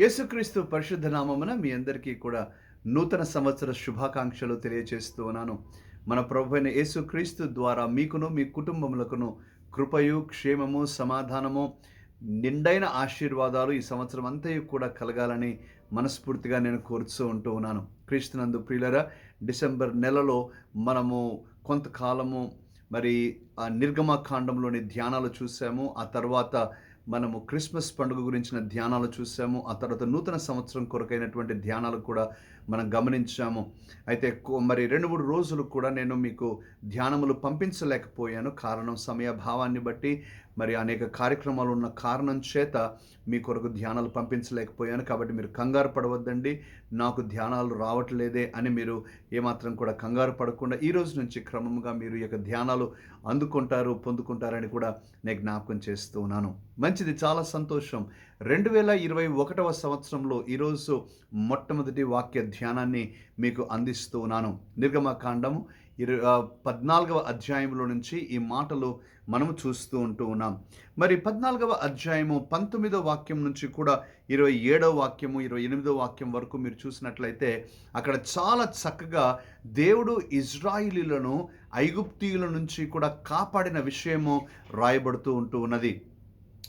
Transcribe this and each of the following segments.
యేసుక్రీస్తు పరిశుద్ధ నామమున మీ అందరికీ కూడా నూతన సంవత్సర శుభాకాంక్షలు తెలియజేస్తూ ఉన్నాను. మన ప్రభు అయిన యేసుక్రీస్తు ద్వారా మీకును మీ కుటుంబములకును కృపయు క్షేమము సమాధానము నిండైన ఆశీర్వాదాలు ఈ సంవత్సరం అంతయు కూడా కలగాలని మనస్ఫూర్తిగా నేను కోరుతూ ఉంటూ ఉన్నాను. క్రీస్తునందు ప్రియులరా డిసెంబర్ నెలలో మనము కొంతకాలము మరి ఆ నిర్గమకాండంలోని ధ్యానాలు చూసాము. ఆ తర్వాత మనము క్రిస్మస్ పండుగ గురించిన ధ్యానాలు చూసాము. ఆ తర్వాత నూతన సంవత్సరం కొరకైనటువంటి ధ్యానాలు కూడా మనం గమనించాము. అయితే మరి రెండు మూడు రోజులు కూడా నేను మీకు ధ్యానములు పంపించలేకపోయాను. కారణం సమయభావాన్ని బట్టి మరి అనేక కార్యక్రమాలు ఉన్న కారణం చేత మీ కొరకు ధ్యానాలు పంపించలేకపోయాను. కాబట్టి మీరు కంగారు పడవద్దండి. నాకు ధ్యానాలు రావట్లేదే అని మీరు ఏమాత్రం కూడా కంగారు పడకుండా ఈ రోజు నుంచి క్రమంగా మీరు యొక్క ధ్యానాలు అందుకుంటారు పొందుకుంటారని కూడా నేను జ్ఞాపకం చేస్తూ ఉన్నాను. మంచిది. చాలా సంతోషం. రెండు వేల ఇరవై ఒకటవ సంవత్సరంలో ఈరోజు మొట్టమొదటి వాక్య ధ్యానాన్ని మీకు అందిస్తూ ఉన్నాను. నిర్గమకాండము ఇరు పద్నాలుగవ అధ్యాయంలో నుంచి ఈ మాటలు మనము చూస్తూ ఉంటూ ఉన్నాం. మరి పద్నాలుగవ అధ్యాయము పంతొమ్మిదో వాక్యం నుంచి కూడా ఇరవై ఏడవ వాక్యము ఇరవై ఎనిమిదో వాక్యం వరకు మీరు చూసినట్లయితే అక్కడ చాలా చక్కగా దేవుడు ఇజ్రాయిలీలను ఐగుప్తీయుల నుంచి కూడా కాపాడిన విషయము రాయబడుతూ ఉంటూ ఉన్నది.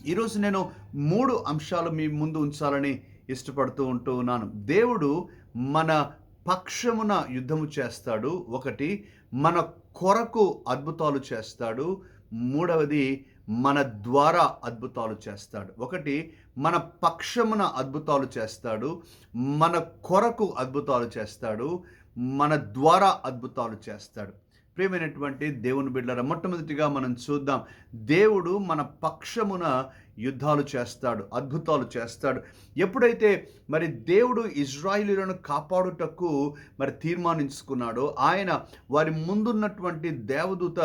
ఈరోజు నేను మూడు అంశాలు మీ ముందు ఉంచాలని ఇష్టపడుతూ ఉంటూ ఉన్నాను. దేవుడు మన పక్షమున యుద్ధము చేస్తాడు. ఒకటి మన కొరకు అద్భుతాలు చేస్తాడు. మూడవది మన ద్వారా అద్భుతాలు చేస్తాడు. ఒకటి మన పక్షమున అద్భుతాలు చేస్తాడు. మన కొరకు అద్భుతాలు చేస్తాడు. మన ద్వారా అద్భుతాలు చేస్తాడు. ప్రియమైనటువంటి దేవుని బిడ్డల మొట్టమొదటిగా మనం చూద్దాం. దేవుడు మన పక్షమున యుద్ధాలు చేస్తాడు అద్భుతాలు చేస్తాడు. ఎప్పుడైతే మరి దేవుడు ఇజ్రాయిలీలను కాపాడుటకు మరి తీర్మానించుకున్నాడో ఆయన వారి ముందున్నటువంటి దేవదూత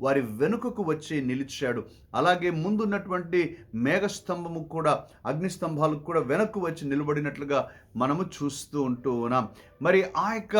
వారి వెనుకకు వచ్చి నిలిచాడు. అలాగే ముందున్నటువంటి మేఘస్తంభము కూడా అగ్నిస్తంభాలకు కూడా వెనక్కు వచ్చి నిలబడినట్లుగా మనము చూస్తూ ఉంటూ ఉన్నాం. మరి ఆ యొక్క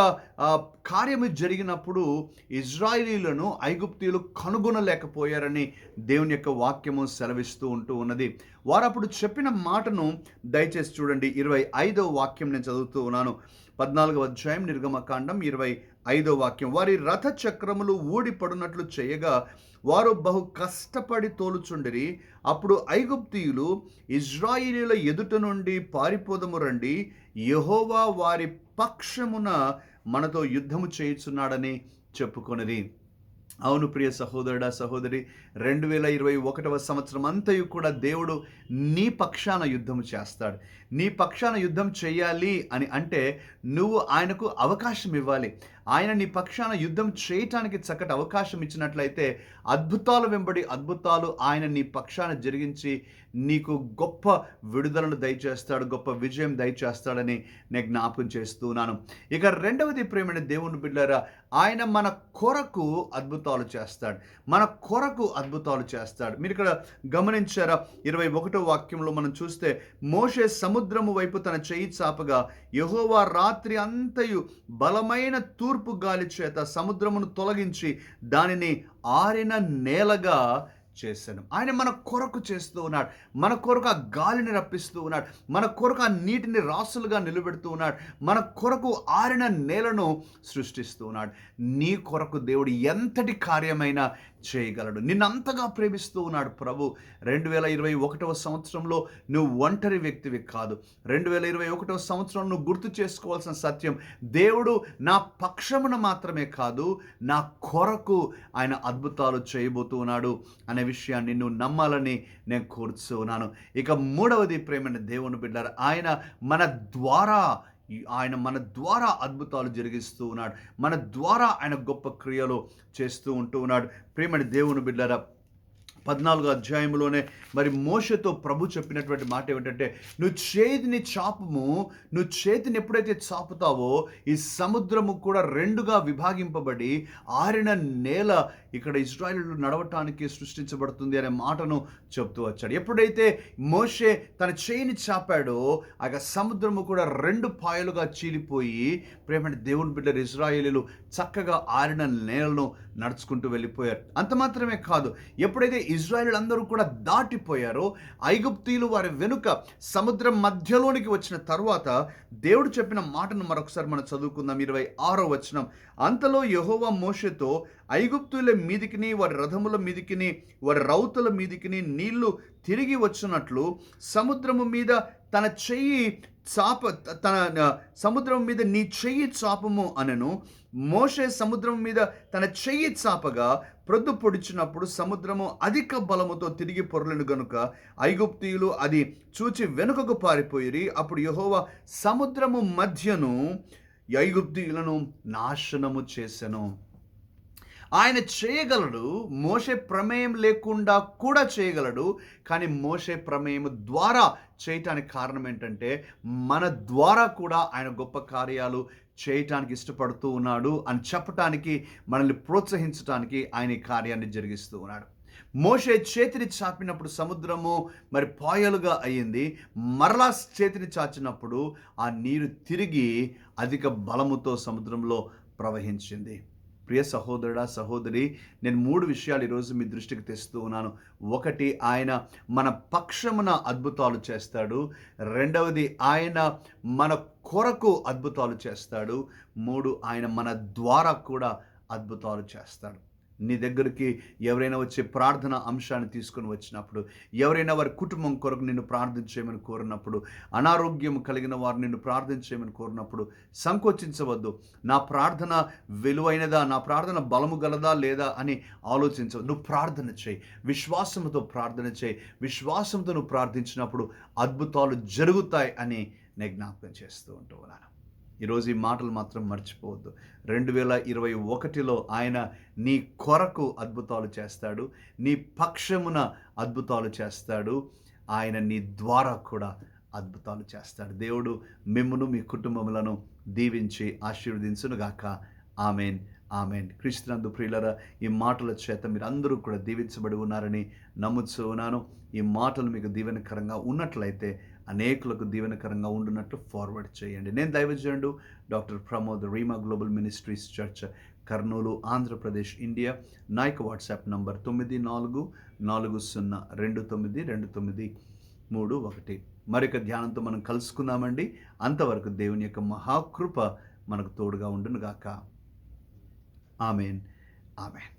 కార్యము జరిగినప్పుడు ఇజ్రాయిలీలను ఐగుప్తీయులు కనుగొనలేకపోయారని దేవుని యొక్క వాక్యము సెలవిస్తూ ఉంటూ ఉన్నది. వారు అప్పుడు చెప్పిన మాటను దయచేసి చూడండి. ఇరవై ఐదో వాక్యం నేను చదువుతూ ఉన్నాను. పద్నాలుగవ అధ్యాయం నిర్గమకాండం ఇరవై ఐదో వాక్యం. వారి రథ చక్రములు ఊడిపడునట్లు చేయగా వారు బహు కష్టపడి తోలుచుండిరి. అప్పుడు ఐగుప్తీయులు ఇజ్రాయిలీల ఎదుట నుండి పారిపోదము రండి. యెహోవా వారి పక్షమున మనతో యుద్ధము చేయుచున్నాడని చెప్పుకొనిది అవును ప్రియ సహోదరుడా సహోదరి రెండు వేల ఇరవై ఒకటవ సంవత్సరం అంతయు కూడా దేవుడు నీ పక్షాన యుద్ధం చేస్తాడు. నీ పక్షాన యుద్ధం చేయాలి అని అంటే నువ్వు ఆయనకు అవకాశం ఇవ్వాలి. ఆయన నీ పక్షాన యుద్ధం చేయటానికి చక్కటి అవకాశం ఇచ్చినట్లయితే అద్భుతాలు వెంబడి అద్భుతాలు ఆయన నీ పక్షాన జరిగించి నీకు గొప్ప విడుదలను దయచేస్తాడు గొప్ప విజయం దయచేస్తాడని నేను జ్ఞాపకం చేస్తున్నాను. ఇక రెండవది ప్రేమైన దేవుని బిడ్డారా ఆయన మన కొరకు అద్భుతాలు చేస్తాడు. మన కొరకు అద్భుతాలు చేస్తాడు. మీరు ఇక్కడ గమనించారా? ఇరవై ఒకటో వాక్యంలో మనం చూస్తే మోషే సముద్రము వైపు తన చేయి చాపగా యహోవా రాత్రి అంతయు బలమైన తూర్పు గాలి చేత సముద్రమును తొలగించి దానిని ఆరిన నేలగా చేశాను. ఆయన మన కొరకు చేస్తూ ఉన్నాడు. మన కొరకు ఆ గాలిని రప్పిస్తూ ఉన్నాడు. మన కొరకు ఆ నీటిని రాసులుగా నిలబెడుతూ ఉన్నాడు. మన కొరకు ఆరిన నేలను సృష్టిస్తూ ఉన్నాడు. నీ కొరకు దేవుడు ఎంతటి కార్యమైనా చేయగలడు. నిన్నంతగా ప్రేమిస్తూ ఉన్నాడు ప్రభు. రెండు వేల ఇరవై ఒకటవ సంవత్సరంలో నువ్వు ఒంటరి వ్యక్తివి కాదు. రెండు వేల ఇరవై ఒకటవ సంవత్సరం నువ్వు గుర్తు చేసుకోవాల్సిన సత్యం. దేవుడు నా పక్షమున మాత్రమే కాదు నా కొరకు ఆయన అద్భుతాలు చేయబోతూ ఉన్నాడు అనే విషయాన్ని నువ్వు నమ్మాలని నేను కోరుతున్నాను ఇక మూడవది ప్రేమైన దేవుని బిడ్డారు ఆయన మన ద్వారా ఆయన మన ద్వారా అద్భుతాలు జరిగిస్తూ ఉన్నాడు. మన ద్వారా ఆయన గొప్ప క్రియలు చేస్తూ ఉంటూ ఉన్నాడు. ప్రేమని దేవుని బిడ్డరా పద్నాలుగో అధ్యాయంలోనే మరి మోషతో ప్రభు చెప్పినటువంటి మాట ఏమిటంటే నువ్వు చేతిని చాపము నువ్వు చేతిని ఎప్పుడైతే చాపుతావో ఈ సముద్రము కూడా రెండుగా విభాగింపబడి ఆరిన నేల ఇక్కడ ఇజ్రాయిల్ నడవటానికి సృష్టించబడుతుంది అనే మాటను చెప్తూ వచ్చాడు. ఎప్పుడైతే మోషే తన చేయిని చాపాడో ఆ సముద్రము కూడా రెండు పాయలుగా చీలిపోయి ప్రేమ దేవుని బిడ్డలు ఇజ్రాయేలీలు చక్కగా ఆరిన నేలను నడుచుకుంటూ వెళ్ళిపోయారు. అంత మాత్రమే కాదు ఎప్పుడైతే ఇజ్రాయేల్ కూడా దాటిపోయారో. ఐగుప్తీలు వారి వెనుక సముద్రం మధ్యలోనికి వచ్చిన తర్వాత దేవుడు చెప్పిన మాటను మరొకసారి మనం చదువుకుందాం. ఇరవై ఆరో వచనం. అంతలో యహోవా మోషతో ఐగుప్తుల మీదికిని వారి రథముల మీదికిని వారి రౌతుల మీదికిని నీళ్ళు తిరిగి వచ్చినట్లు సముద్రము మీద తన చెయ్యి చాప తన సముద్రం మీద నీ చెయ్యి చాపము అనను. మోషే సముద్రం మీద తన చెయ్యి చాపగా ప్రొద్దు పొడిచినప్పుడు సముద్రము అధిక బలముతో తిరిగి పొరలను గనుక ఐగుప్తీయులు అది చూచి వెనుకకు పారిపోయి అప్పుడు యహోవ సముద్రము మధ్యను ఐగుప్తీయులను నాశనము చేసెను. ఆయన చేయగలడు మోసే ప్రమేయం లేకుండా కూడా చేయగలడు కానీ మోసే ప్రమేయం ద్వారా చేయటానికి కారణం ఏంటంటే మన ద్వారా కూడా ఆయన గొప్ప కార్యాలు చేయటానికి ఇష్టపడుతూ ఉన్నాడు అని చెప్పటానికి మనల్ని ప్రోత్సహించడానికి ఆయన ఈ కార్యాన్ని జరిగిస్తూ ఉన్నాడు. మోషే చేతిని చాపినప్పుడు సముద్రము మరి పాయలుగా అయ్యింది. మరలా చేతిని చాచినప్పుడు ఆ నీరు తిరిగి అధిక బలముతో సముద్రంలో ప్రవహించింది. ప్రియ సహోదరుడా సహోదరి నేను మూడు విషయాలు ఈరోజు మీ దృష్టికి తెస్తూ ఉన్నాను. ఒకటి ఆయన మన పక్షమున అద్భుతాలు చేస్తాడు. రెండవది ఆయన మన కొరకు అద్భుతాలు చేస్తాడు. మూడు ఆయన మన ద్వారా కూడా అద్భుతాలు చేస్తాడు. నీ దగ్గరికి ఎవరైనా వచ్చే ప్రార్థన అంశాన్ని తీసుకొని వచ్చినప్పుడు ఎవరైనా వారి కుటుంబం కొరకు నిన్ను ప్రార్థించేయమని కోరినప్పుడు అనారోగ్యం కలిగిన వారు నిన్ను ప్రార్థించేయమని కోరినప్పుడు సంకోచించవద్దు. నా ప్రార్థన విలువైనదా నా ప్రార్థన బలము గలదా లేదా అని ఆలోచించవద్దు. నువ్వు ప్రార్థన చేయి. విశ్వాసంతో ప్రార్థన చేయి. విశ్వాసంతో నువ్వు ప్రార్థించినప్పుడు అద్భుతాలు జరుగుతాయి అని నేను జ్ఞాపకం చేస్తూ ఉంటూ ఉన్నాను. ఈరోజు ఈ మాటలు మాత్రం మర్చిపోవద్దు. రెండు వేల ఇరవై ఒకటిలో ఆయన నీ కొరకు అద్భుతాలు చేస్తాడు నీ పక్షమున అద్భుతాలు చేస్తాడు ఆయన నీ ద్వారా కూడా అద్భుతాలు చేస్తాడు. దేవుడు మిమ్మను మీ కుటుంబములను దీవించి ఆశీర్వదించునుగాక. Amen amen. క్రీస్తునందు ప్రియులరా ఈ మాటల చేత మీరు అందరూ కూడా దీవించబడి ఉన్నారని నమ్ముతూ ఉన్నాను. ఈ మాటలు మీకు దీవెనకరంగా ఉన్నట్లయితే అనేకులకు దీవెనకరంగా ఉండునట్లు ఫార్వర్డ్ చేయండి. నేను దైవజనుడు doctor Pramod Reema global ministries church Kurnool Andhra Pradesh India. నాయక వాట్సాప్ నంబర్ తొమ్మిది నాలుగు నాలుగు సున్నా రెండు తొమ్మిది రెండు తొమ్మిది మూడు ఒకటి. మరొక ధ్యానంతో మనం కలుసుకుందామండి. అంతవరకు దేవుని యొక్క మహాకృప మనకు తోడుగా ఉండునుగాక. ఆమెన్. ఆమెన్.